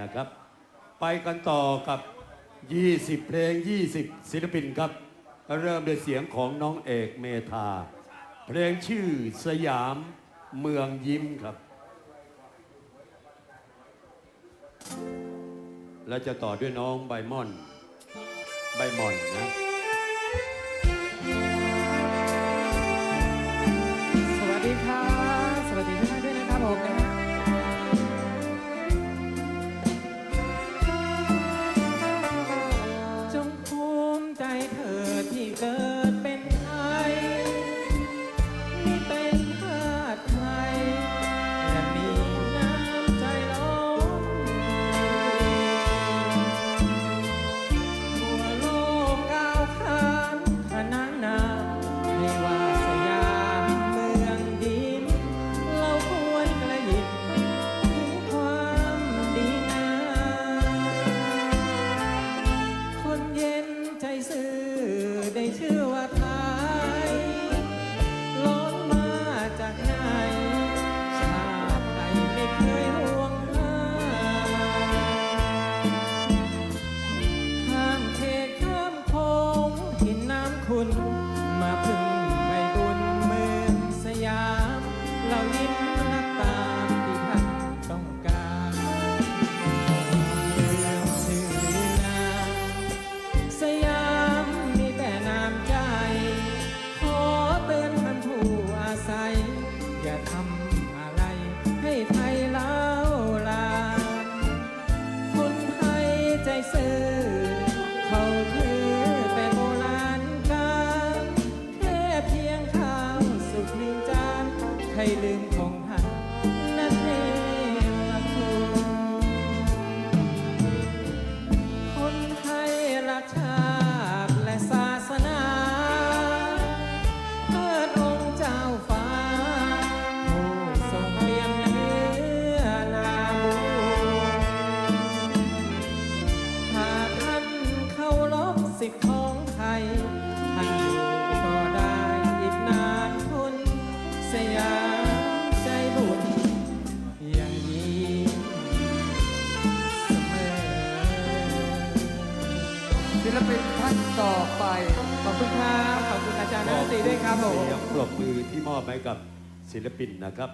นะครับ ไปกันต่อกับ 20 เพลง 20 ศิลปินครับ เริ่มด้วยเสียงของน้องเอกเมธา เพลงชื่อสยามเมืองยิ้มครับ และจะต่อด้วยน้องใบม่อน ใบม่อนนะ ที่เกิด ชื่อว่าไทยล้นมาจากไหน ชาติไทยไม่เคยห่วงหาข้ามเขตข้ามโค้งกินน้ำคุณมาพึ่ง ศิลปินท่านต่อไป ขอบคุณครับ ขอบคุณอาจารย์นันตรีด้วยครับผม เสียงปรบมือที่มอบให้กับศิลปินนะครับ